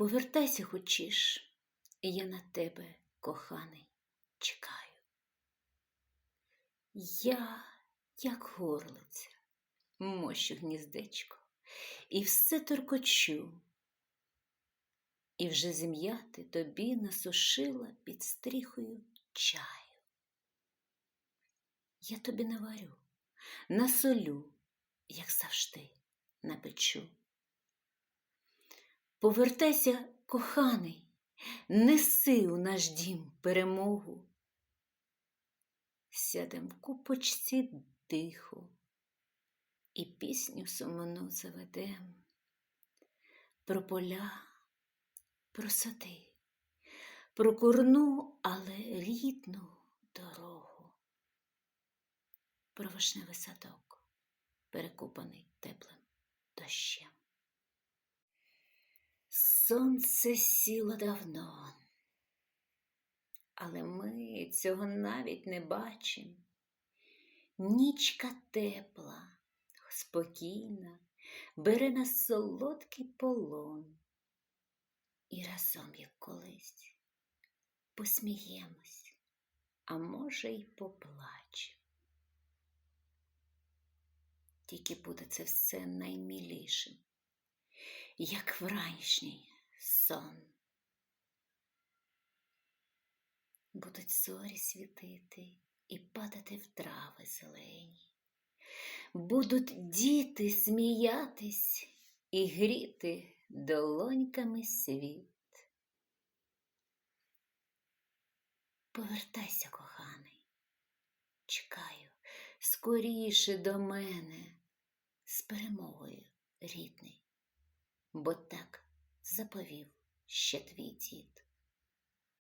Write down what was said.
Повертайся хочеш, я на тебе, коханий, чекаю. Я, як горлиця, мощу гніздечко, і все торкочу, і вже зім'яти тобі насушила під стріхою чаю. Я тобі наварю, насолю, як завжди, напечу. Повертайся, коханий, неси у наш дім перемогу. Сядем в купочці тихо і пісню сумну заведем про поля, про сади, про курну, але рідну дорогу, про вишневий садок, перекупаний теплим дощем. Сонце сіло давно, але ми цього навіть не бачимо. Нічка тепла, спокійна, бере нас солодкий полон. І разом, як колись, посміємось, а може, й поплачемо. Тільки буде це все наймілішим як вранішній сон. Будуть зорі світити і падати в трави зелені, будуть діти сміятись і гріти долоньками світ. Повертайся, коханий, чекаю скоріше до мене з перемогою, рідний бо так заповів ще твій дід.